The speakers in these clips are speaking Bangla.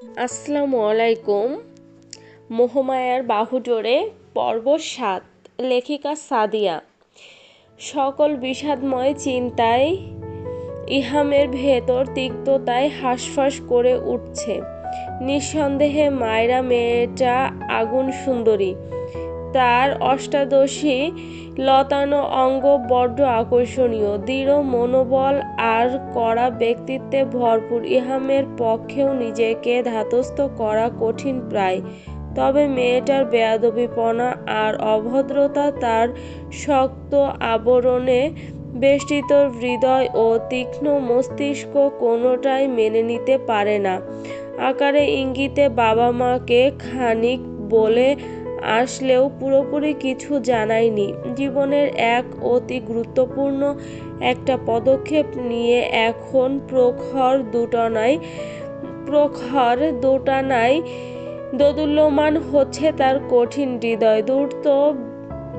আসসালামু আলাইকুম। মোহমায়ার বাহুডোরে পর্ব সাত, লেখিকা সাদিয়া। সকল বিষাদময় চিন্তায় ইহামের ভেতর তিক্ততায় হাঁসফাঁস করে উঠছে। নিঃসন্দেহে মায়রা, মেয়েটা আগুন সুন্দরী। তার অষ্টাদশী লতানো অঙ্গ বড্ড আকর্ষণীয়, দৃঢ়, মনোবল আর কড়া ব্যক্তিত্বে ভরপুর। ইহামের পক্ষেও নিজেকে ধাতস্থ করা কঠিন প্রায়। তবে মেয়েটার বেয়াদবিপনা আর অভদ্রতা তার শক্ত আবরণে বেষ্টিত হৃদয় ও তীক্ষ্ণ মস্তিষ্ক কোনোটাই মেনে নিতে পারে না। আকারে ইঙ্গিতে বাবা মাকে খানিক বলে আসলেও পুরোপুরি কিছু জানায়নি। জীবনের এক অতি গুরুত্বপূর্ণ একটা পদক্ষেপ নিয়ে এখন প্রখর দুটনায়, প্রখর দুটানায় দোদুল্যমান হচ্ছে তার কঠিন হৃদয়। দ্রুত,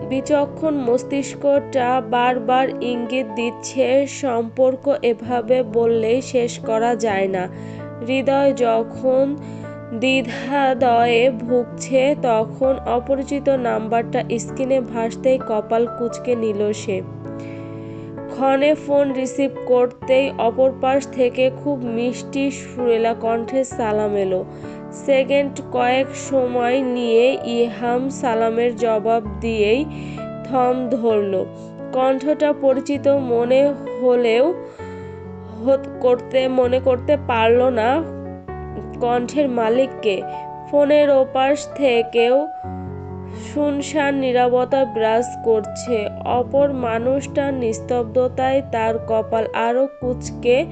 বিচক্ষণ মস্তিষ্কটা বারবার ইঙ্গিত দিচ্ছে, সম্পর্ক এভাবে বললেই শেষ করা যায় না। হৃদয় যখন দ্বিধাদয়ে ভুগছে, তখন অপরিচিত নাম্বারটা স্ক্রিনে ভাসতেই কপাল কুচকে নিল সে। ক্ষণে ফোন রিসিভ করতেই অপর পাশ থেকে খুব মিষ্টি সুরেলা কণ্ঠে সালাম এলো। সেকেন্ড কয়েক সময় নিয়ে ইহাম সালামের জবাব দিয়েই থম ধরল। কণ্ঠটা পরিচিত মনে হলেও করতে, মনে করতে পারল না। কণ্ঠের মালিককে। ফোনের ওপাশ থেকেও শুনশান নিরবতা বিরাজ করছে। অপর মানুষটার নিস্তব্ধতায় তার কপাল আরও কুচকে।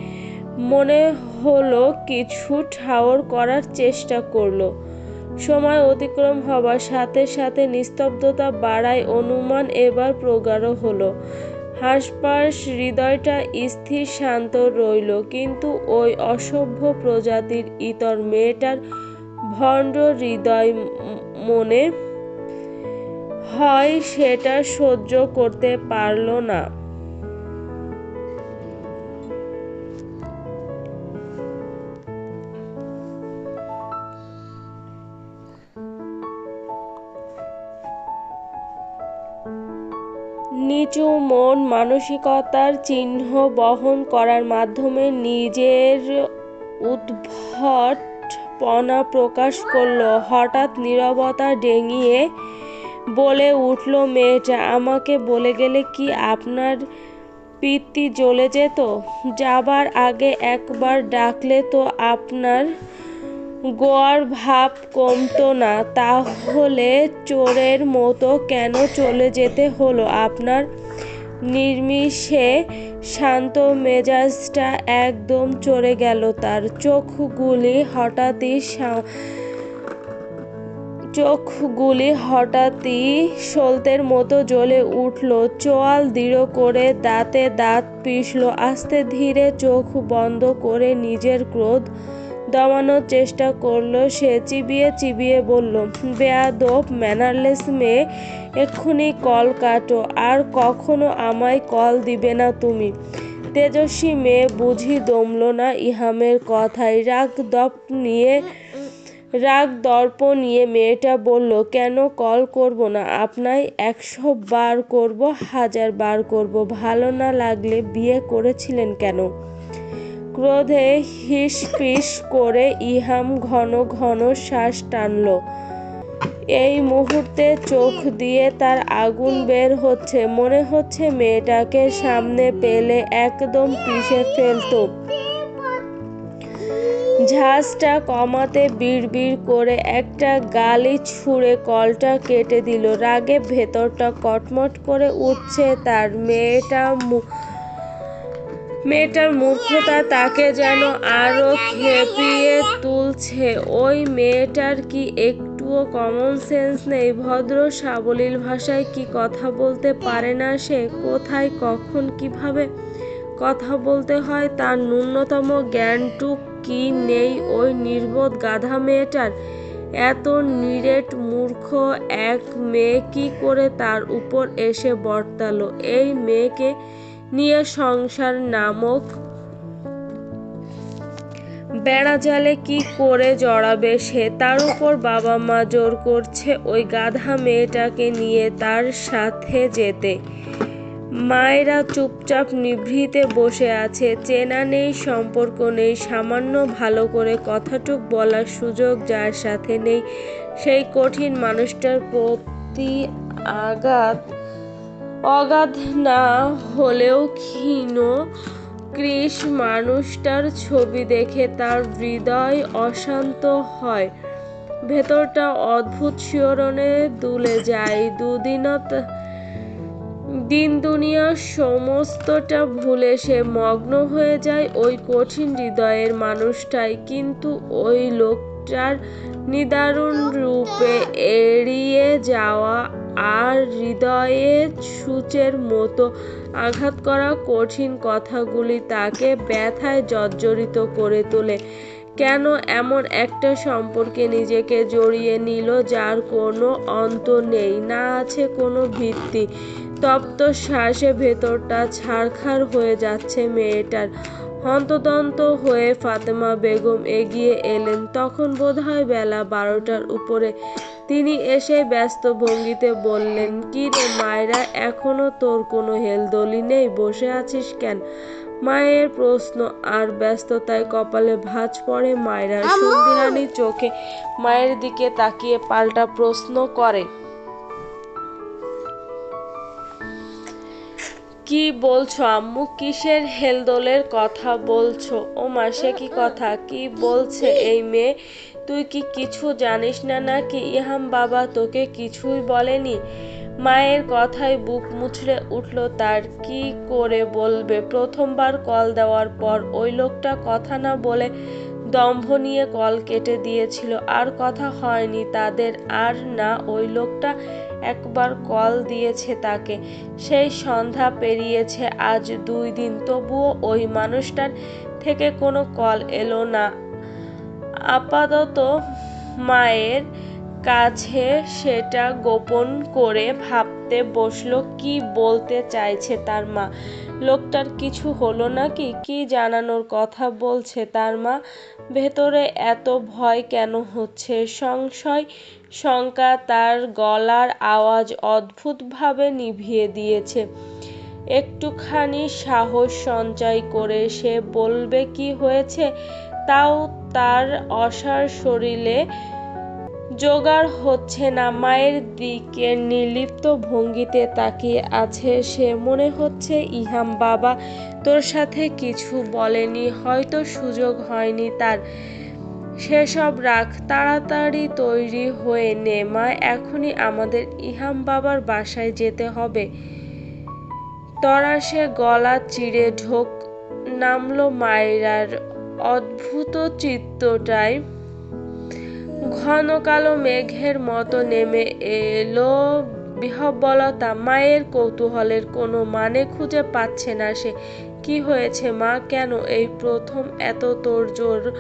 মনে হলো কিছু ঠাওর করার চেষ্টা করল। সময় অতিক্রম হবার সাথে সাথে নিস্তব্ধতা বাড়ায় অনুমান এবার প্রগাঢ় হলো। হাসপাস হৃদয়টা স্থির, শান্ত রইল। কিন্তু ওই অসভ্য প্রজাতির ইতর মেয়েটার ভণ্ড হৃদয় মনে হয় সেটা সহ্য করতে পারল না। নিচু মন মানসিকতার চিহ্ন বহন করার মাধ্যমে নিজের উদ্ভট পনা প্রকাশ করল। হঠাৎ নীরবতা ডেঙিয়ে বলে উঠল, মেয়েটা, আমাকে বলে গেলে কি আপনার পিত্তি জ্বলে যেত? যাবার আগে একবার ডাকলে তো আপনার গোয়ার ভাব কমতো না, তাহলে চোরের মতো কেন চলে যেতে হলো? আপনার নির্মিষে শান্ত মেজাজটা একদম চড়ে গেল। তার চোখগুলি হঠাৎই চোখগুলি হঠাৎই সলতের মতো জ্বলে উঠল। চোয়াল দৃঢ় করে দাঁতে দাঁত পিষল। আস্তে ধীরে চোখ বন্ধ করে নিজের ক্রোধ দমানোর চেষ্টা করল, সে চিবিয়ে চিবিয়ে বলল, বেয়াদব, ম্যানারলেস মেয়ে, এক্ষুনি কল কাটো, আর কখনো আমায় কল দিবে না তুমি। তেজস্বী মেয়ে বুঝি দমল না ইহামের কথায়। রাগ দপ নিয়ে, রাগ দর্প নিয়ে মেয়েটা বলল, কেন কল করব না? আপনায় একশো বার করব, হাজার বার করব। ভালো না লাগলে বিয়ে করেছিলেন কেন? ক্রোধে হিসপিস করে ইহাম ঘন ঘন শ্বাস টানল। এই মুহূর্তে চোখ দিয়ে তার আগুন বের হচ্ছে। মনে হচ্ছে মেয়েটাকে সামনে পেলে একদম পিষে ফেলত। ঝাঁজটা কমাতে বিড়বিড় করে একটা গালি ছুঁড়ে কলটা কেটে দিল। রাগে ভেতরটা কটমট করে উঠছে তার। মেয়েটা মেয়েটার মূর্খতা তাকে যেন আরও খেপিয়ে তুলছে। ওই মেয়েটার কি একটুও কমন সেন্স নেই? ভদ্র সাবলীল ভাষায় কি কথা বলতে পারে না সে? কোথায়, কখন, কীভাবে কথা বলতে হয়? তার ন্যূনতম জ্ঞানটুক কি নেই ওই নির্বোধ গাধা মেয়েটার? এত নিরেট মূর্খ এক মেয়ে কি করে তার উপর এসে বর্তালো? এই মেয়েকে নিয়ে সংসার নামক বেড়া জালে কি করে জড়াবে সে? তার উপর বাবা মা জোর করছে ওই গাধা মেয়েটাকে নিয়ে তার সাথে যেতে। মায়েরা চুপচাপ নিভৃতে বসে আছে। চেনা নেই, সম্পর্ক নেই, সামান্য ভালো করে কথাটুক বলার সুযোগ যার সাথে নেই। সেই কঠিন মানুষটার প্রতি আঘাত অগাধ না হলেও ক্ষীণ কৃষ মানুষটার ছবি দেখে তার হৃদয় অশান্ত হয়। ভেতরটা অদ্ভুত শিহরণে দুলে যায়। দুদিনত দিন দুনিয়ার সমস্তটা ভুলে সে মগ্ন হয়ে যায় ওই কঠিন হৃদয়ের মানুষটাই। কিন্তু ওই লোকটার নিদারুণ রূপে এড়িয়ে যাওয়া আর হৃদয়ে সূচের মতো আঘাত করা কঠিন কথাগুলি তাকে ব্যথায় জর্জরিত করে তোলে। কেন এমন একটা সম্পর্কে নিজেকে জড়িয়ে নিল যার কোনো অন্ত নেই, না আছে কোনো ভিত্তি। তপ্ত শ্বাসে ভেতরটা ছারখার হয়ে যাচ্ছে মেয়েটার। হন্তদন্ত হয়ে ফাতেমা বেগম এগিয়ে এলেন, তখন বোধহয় বেলা বারোটার উপরে। তিনি এসে ব্যস্ত ভঙ্গিতে বললেন কি রে মায়েরা এখনও তোর কোনো হেলদলি নেই? বসে আছিস কেন? মায়ের প্রশ্ন আর ব্যস্ততায় কপালে ভাঁজ পড়ে মায়েরা? সন্ধিহানি চোখে মায়ের দিকে তাকিয়ে পাল্টা প্রশ্ন করে কি বলছো আম্মু? কিসের হেলদোলের কথা বলছো? ও মাসে কি কথা? কি বলছে এই মেয়ে? তুই কি কিছু জানিস না নাকি? ইহাম বাবা তোকে কিছুই বলেনি। মায়ের কথায় বুক মুছড়ে উঠল, তার কি করে বলবে? প্রথমবার কল দেওয়ার পর ওই লোকটা কথা না বলে দম্ভ নিয়ে কল কেটে দিয়েছিল। আর কথা হয়নি তাদের আর না ওই লোকটা একবার কল দিয়েছে তাকে। সেই সন্ধ্যা পেরিয়েছে, আজ দুই দিন। তবুও ওই মানুষটার থেকে কোনো কল এলো না। আপাতত মায়ের কাছে সেটা গোপন করে ভাবতে বসল, কি বলতে চাইছে তার মা? লোকটার কিছু হলো নাকি? কি জানানোর কথা বলছে তার মা? ভেতরে এত ভয় কেন হচ্ছে? সংশয়, শঙ্কা তার গলার আওয়াজ অদ্ভুতভাবে নিভিয়ে দিয়েছে। একটুখানি সাহস সঞ্চয় করে সে বলবে কি হয়েছে, তাও তার অসার শরীরে জোগাড় হচ্ছে না। মায়ের দিকে নির্লিপ্ত ভঙ্গিতে তাকিয়ে আছে সে। মনে হচ্ছে, ইহাম বাবা তোর সাথে কিছু বলেনি, হয়তো সুযোগ হয়নি তার। সেসব রাখ তাড়াতাড়ি তৈরি হয়ে নে। মা, এখনই আমাদের ইহাম বাবার বাসায় যেতে হবে। তরাসে গলা চিড়ে ঢোক নামলো মায়েরার অদ্ভুত চিত্তটায় ঘন কালো মেঘের মতো নেমে এলো। বিহব্বলতা মায়ের কৌতূহলের কোনো মানে খুঁজে পাচ্ছে না সে। কি হয়েছে মা? কেন এই প্রথম এত তোড়জোড়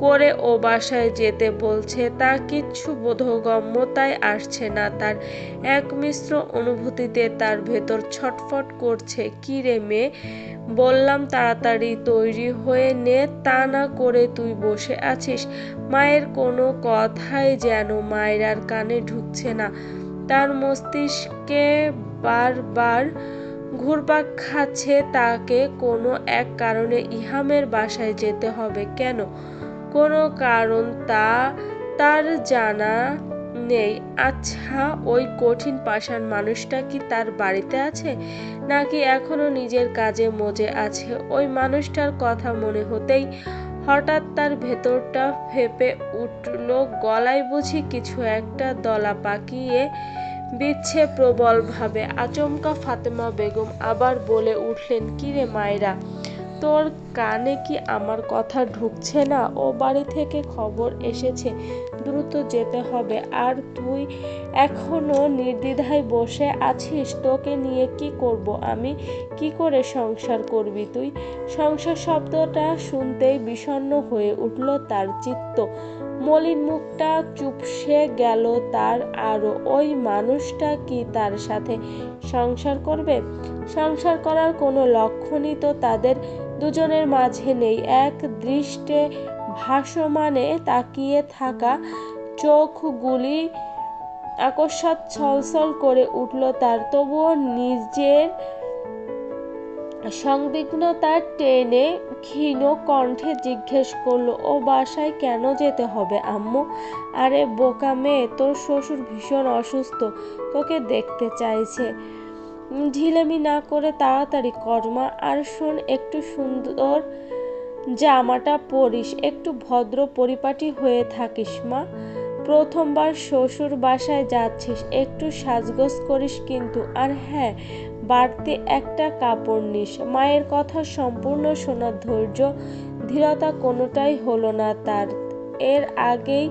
করে ও বাসায় যেতে বলছে তা কিচ্ছু বোধগম্যতায় আসছে না। তার এক মিশ্র অনুভূতিতে তার ভেতর ছটফট করছে, কি রে মেয়ে, বললাম তাড়াতাড়ি তৈরি হয়ে নে, তা না করে তুই বসে আছিস। মায়ের কোনো কথাই যেন মায়ের কানে ঢুকছে না। তার মস্তিষ্কে বারবার ঘুরপাক খাচ্ছে, তাকে কোনো এক কারণে ইহামের বাসায় যেতে হবে। কেন? কোনো কারণ তা তার জানা নেই। আচ্ছা ওই কঠিন পাষাণ মানুষটা কি তার বাড়িতে আছে, নাকি এখনও নিজের কাজে মজে আছে? ওই মানুষটার কথা মনে হতেই হঠাৎ তার ভেতরটা ফেপে উঠল। গলায় বুঝি কিছু একটা দলা পাকিয়ে বিচ্ছে প্রবলভাবে। আচমকা ফাতেমা বেগম আবার বলে উঠলেন, কিরে মায়েরা তোর কানে কি আমার কথা ঢুকছে না? ও বাড়ি থেকে খবর এসেছে, দ্রুত যেতে হবে। আর তুই এখনও নির্দ্বিধায় বসে আছিস? তোকে নিয়ে কি করব? আমি কি করে সংসার করবি তুই? সংসার শব্দটা শুনতেই বিষণ্ন হয়ে উঠল তার চিত্ত। মলিন মুখটা চুপসে গেল তার আরও ওই মানুষটা কি তার সাথে সংসার করবে? সংসার করার কোনো লক্ষণই তো তাদের দুজনের মাঝে নেই। এক দৃষ্টে ভাসমানে তাকিয়ে থাকা চোখগুলি আকস্মাৎ ছলছল করে উঠল তার। তবুও নিজের সংবিঘ্নতা টেনে ক্ষীণ কণ্ঠে জিজ্ঞেস করল, ও বাসায় কেন যেতে হবে আম্মু? আরে বোকা মেয়ে, তোর শ্বশুর ভীষণ অসুস্থ, তোকে দেখতে চাইছে। ঢিলেমি না করে তাড়াতাড়ি কর্মা আর শোন, একটু সুন্দর জামাটা পরিস, একটু ভদ্র পরিপাটি হয়ে থাকিস, মা। প্রথমবার শ্বশুর বাসায় যাচ্ছিস, একটু সাজগোজ করিস কিন্তু। আর হ্যাঁ বাড়তি একটা কাপড় নিস। মায়ের কথা সম্পূর্ণ শোনার ধৈর্য, ধীরতা কোনোটাই হলো না তার। এর আগেই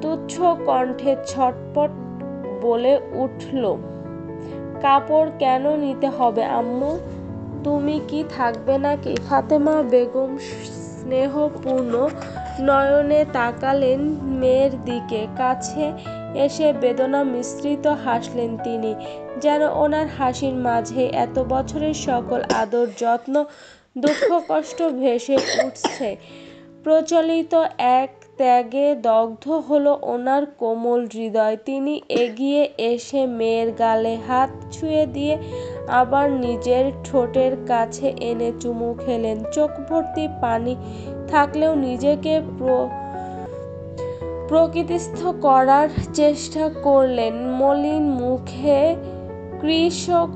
তুচ্ছ কণ্ঠে ছটপট বলে উঠল কাপড় কেন নিতে হবে, আম্মু? তুমি কি থাকবে নাকি? ফাতেমা বেগম স্নেহপূর্ণ নয়নে তাকালেন মেয়ের দিকে। কাছে এসে বেদনা মিশ্রিত হাসলেন তিনি, যেন ওনার হাসির মাঝে এত বছরের সকল আদর, যত্ন, দুঃখ, কষ্ট ভেসে উঠছে। প্রচলিত এক ত্যাগে দগ্ধ হলো ওনার কোমল হৃদয়। তিনি এগিয়ে এসে মেয়ের গালে হাত ছুঁয়ে দিয়ে আবার নিজের ঠোঁটের কাছে এনে চুমু খেলেন। চোখ ভর্তি পানি থাকলেও নিজেকে প্রকৃতিস্থ করার চেষ্টা করলেন। মলিন মুখে কৃষক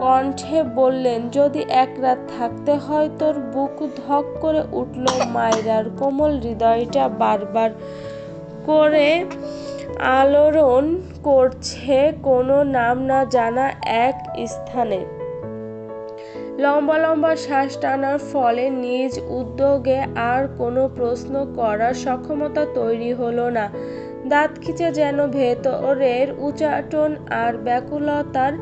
কণ্ঠে বললেন, যদি এক রাত থাকতে হয় তোর বুক ধক করে উঠল মায়রার কোমল হৃদয়টা বারবার করে আলোড়ন করছে কোনো নাম না জানা এক স্থানে। লম্বা লম্বা শ্বাস টানার ফলে নিজ উদ্যোগে আর কোনো প্রশ্ন করার সক্ষমতা তৈরি হলো না। দাঁত খিচে যেন ভেতরের উচাটন আর ব্যাকুলতার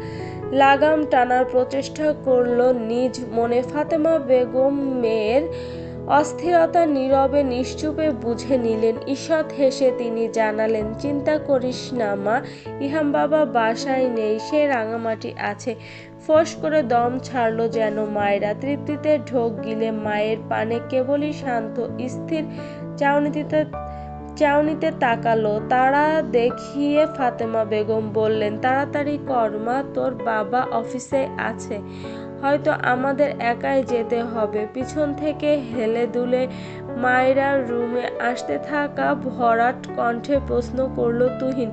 লাগাম টানার প্রচেষ্টা করল নিজ মনে ফাতেমা বেগম মেয়ের অস্থিরতা নীরবে নিশ্চুপে বুঝে নিলেন। ঈষৎ হেসে তিনি জানালেন, চিন্তা করিস না মা, ইহাম বাবা বাসায় নেই, সে রাঙামাটি আছে ফোঁস করে দম ছাড়ল যেন মায়েরা। তৃপ্তিতে ঢোক গিলে মায়ের পানে কেবলই শান্ত, স্থির চাউনিতে চাউনিতে তাকালো। তারা দেখিয়ে ফাতেমা বেগম বললেন, তাড়াতাড়ি কর, মা, তোর বাবা অফিসে আছে। হয়তো আমাদের একাই যেতে হবে। পিছন থেকে হেলে দুলে মায়েরা রুমে আসতে থাকা ভরাট কণ্ঠে প্রশ্ন করল, তুহিন,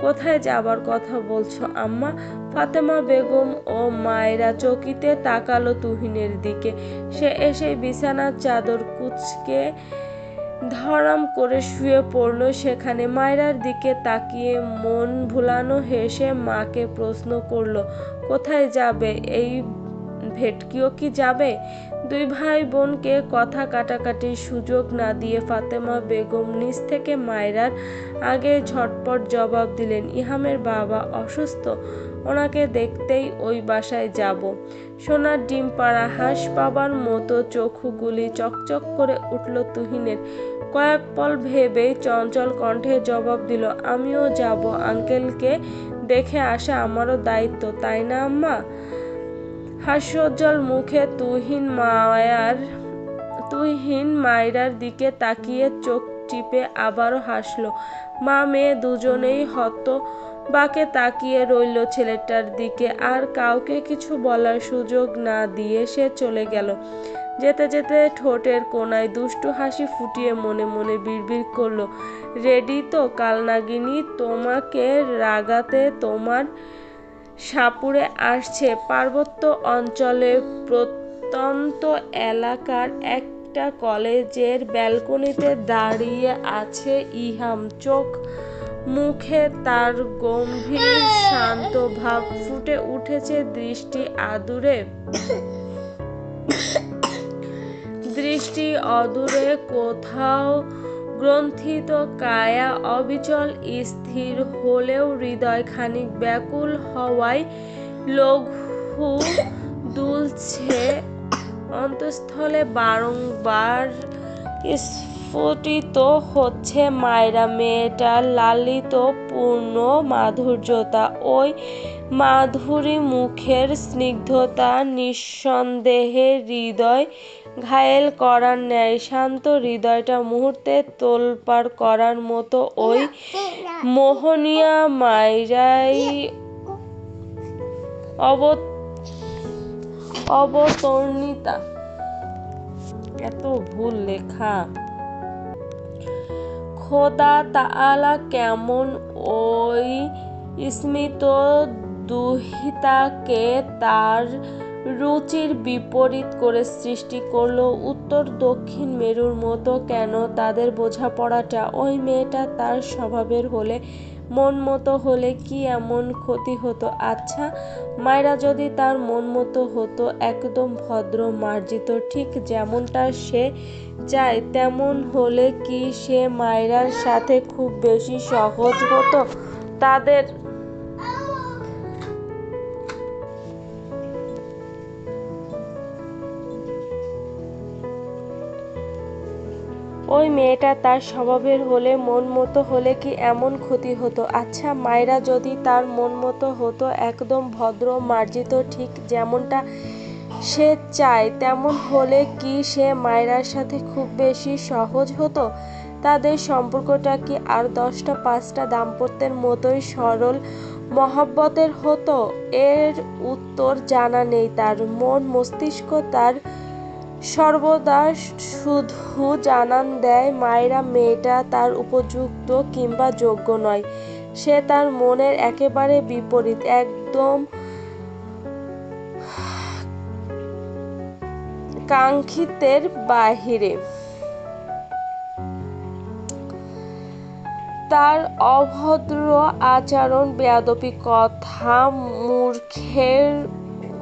কোথায় যাবার কথা বলছো আম্মা? ফাতেমা বেগম ও মায়েরা চকিতে তাকালো তুহিনের দিকে। সে এসে বিছানার চাদর কুচকে ধরাম করে শুয়ে পড়ল সেখানে। মায়রার দিকে তাকিয়ে মন ভুলানো হেসে মাকে প্রশ্ন করল, কোথায় যাবে? এই ভেটকিও কি যাবে? দুই ভাই বোনকে কথা কাটাকাটির সুযোগ না দিয়ে ফাতেমা বেগম নিজ থেকে মায়রার আগে ঝটপট জবাব দিলেন, ইহামের বাবা অসুস্থ? ওনাকে দেখতেই ওই বাসায় যাব। সোনার ডিম পাড়া হাঁস পাবার মতো চোখগুলি চকচক করে উঠল তুহিনের। কয়েক পল ভেবেই চঞ্চল কণ্ঠে জবাব দিল, আমিও যাব, আঙ্কেলকে দেখে আসা আমারও দায়িত্ব, তাই না আম্মা? হাস্যোজ্জ্বল মুখে তুহিন মায়ার, তুহিন মায়রার দিকে তাকিয়ে চোখ টিপে আবারও হাসলো, মা, মেয়ে দুজনেই হত বাকে তাকিয়ে রইল ছেলেটার দিকে, আর কাউকে কিছু বলার সুযোগ না দিয়ে সে চলে গেল। যেতে যেতে ঠোঁটের কোনায় দুষ্টু হাসি ফুটিয়ে মনে মনে বিড়বিড় করল, রেডি তো কালনাগিনী, তোমাকে রাগাতে তোমার সাপুড়ে আসছে। পার্বত্য অঞ্চলে প্রত্যন্ত এলাকার একটা কলেজের ব্যালকনিতে দাঁড়িয়ে আছে ইহাম। চোখ মুখে তার গম্ভীর, শান্ত ভাব ফুটে উঠেছে দৃষ্টি আদুরে। দৃষ্টি অদূরে কোথাও গ্রন্থিত কায়া অবিচল স্থির হলেও হৃদয় খানিক ব্যাকুল হওয়ায় লঘু দুলছে। অন্তঃস্থলে বারংবার স্ফুটিত হচ্ছে মায়েরা মেয়েটার লালিত, পূর্ণ মাধুর্যতা। ওই মাধুরী মুখের স্নিগ্ধতা, নিঃসন্দেহে হৃদয় ঘায়েল করার ন্যায়, শান্ত হৃদয়টা মুহূর্তে তোলপাড় করার মতো। ওই মোহনিয়া মায়রাই অবতর্ণিতা। এত ভুল লেখা। খোদা তাআলা কেমন ওই স্মিত দুহিতাকে তার রুচির বিপরীত করে সৃষ্টি করল। উত্তর দক্ষিণ মেরুর মতো কেন তাদের বোঝাপড়াটা? ওই মেয়েটা তার স্বভাবের হলে, মন মতো হলে কি এমন ক্ষতি হতো? আচ্ছা মায়েরা যদি তার মন মতো হতো, একদম ভদ্র মার্জিত, ঠিক যেমনটা সে চায়, তেমন হলে কি সে মায়েরার সাথে খুব বেশি সহজ হতো? তাদের ওই মেয়েটা তার স্বভাবের হলে, মন মতো হলে কি এমন ক্ষতি হতো? আচ্ছা মায়েরা যদি তার মন মতো হতো, একদম ভদ্র, মার্জিত, ঠিক যেমনটা সে চায় তেমন হলে কি সে মায়েরার সাথে খুব বেশি সহজ হতো? তাদের সম্পর্কটা কি আর দশটা পাঁচটা দাম্পত্যের মতোই সরল মহাব্বতের হতো? এর উত্তর জানা নেই তার। মন মস্তিষ্ক তার সর্বদা শুধু জানান দেয় মায়েরা মেয়েটা তার উপযুক্ত কিংবা যোগ্য নয়। সে তার মনের একেবারে বিপরীত, একদম কাঙ্ক্ষিতের বাহিরে। তার অভদ্র আচরণ, বেয়াদপি কথা, মূর্খের,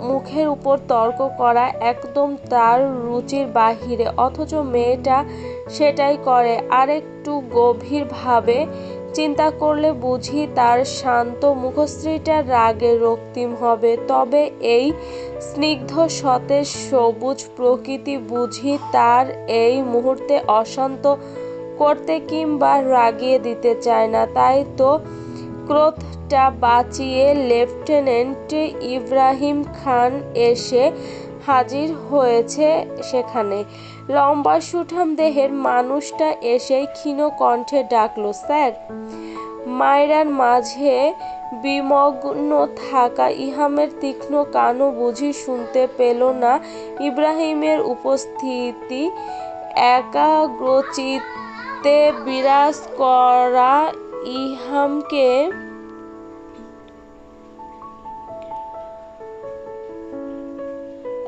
মুখের উপর তর্ক করা একদম তার রুচির বাহিরে, অথচ মেয়েটা সেটাই করে। আরেকটু গভীরভাবে চিন্তা করলে বুঝি তার শান্ত মুখশ্রীটা রাগে রক্তিম হবে। তবে এই স্নিগ্ধ সতেজ সবুজ প্রকৃতি বুঝি তার এই মুহূর্তে অশান্ত করতে কিংবা রাগিয়ে দিতে চায় না। তাই তো ক্রোধটা বাঁচিয়ে লেফটেন্যান্ট ইব্রাহিম খান এসে হাজির হয়েছে সেখানে। লম্বা সুঠাম দেহের মানুষটা এসেই ক্ষীণ কণ্ঠে ডাকলো, স্যার। মায়রার মাঝে বিমগ্ন থাকা ইহামের তীক্ষ্ণ কানও বুঝি শুনতে পেল না। ইব্রাহিমের উপস্থিতি একাগ্রচিত্তে বিরাজ করা ইহামকে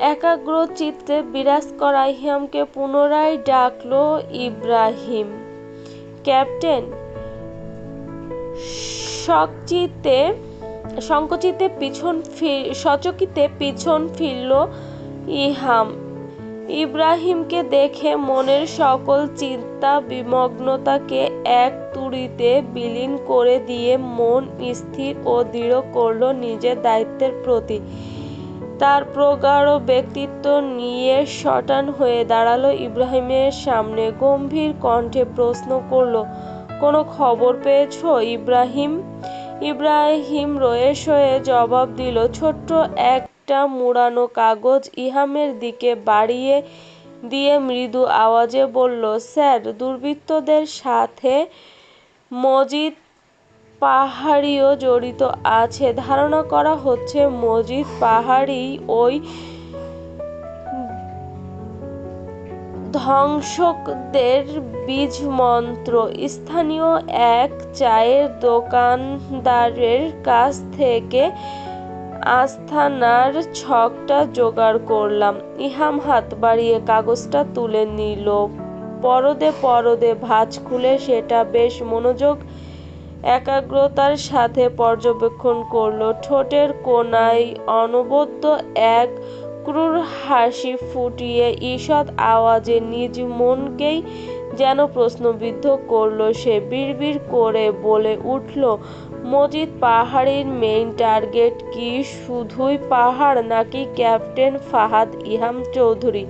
একাগ্র চিত্তে বিরাজ করা ইহামকে পুনরায় ডাকল ইব্রাহিম। ক্যাপ্টেন সকচিতে সংকোচিতে পিছন ফির সচকিতে পিছন ফিরল ইহাম। ইব্রাহিমকে দেখে মনের সকল চিন্তা বিমগ্নতাকে এক তুড়িতে বিলীন করে দিয়ে মন স্থির ও দৃঢ় করল নিজের দায়িত্বের প্রতি। তার প্রগাঢ় ব্যক্তিত্ব নিয়ে শটান হয়ে দাঁড়াল ইব্রাহিমের সামনে। গম্ভীর কণ্ঠে প্রশ্ন করল, কোনো খবর পেয়েছ ইব্রাহিম? ইব্রাহিম রয়ে শয়ে জবাব দিল, ছোট্ট একটা মুড়ানো কাগজ ইহামের দিকে বাড়িয়ে দিয়ে মৃদু আওয়াজে বলল, স্যার, দুর্বৃত্তদের সাথে মজিদ পাহাড়িও জড়িত আছে। ধারণা করা হচ্ছে মজিদ পাহাড়ি ওই ধ্বংসকদের বীজ মন্ত্র স্থানীয় এক চায়ের দোকানদারের কাছ থেকে আস্থানার ছকটা জোগাড় করলাম। ইহাম হাত বাড়িয়ে কাগজটা তুলে নিল। পরদে পরদে ভাঁজ খুলে সেটা বেশ মনোযোগ একাগ্রতার সাথে পর্যবেক্ষণ করল। ঠোঁটের কোনায় অনবদ্য এক ক্রুর হাসি ফুটিয়ে ঈষৎ আওয়াজে নিজ মনকেই যেন প্রশ্নবিদ্ধ করল। সে বিড়বিড় করে বলে উঠল, মজিদ পাহাড়ের মেইন টার্গেট কি? শুধুই পাহাড় নাকি ক্যাপ্টেন ফাহাদ ইহাম চৌধুরী?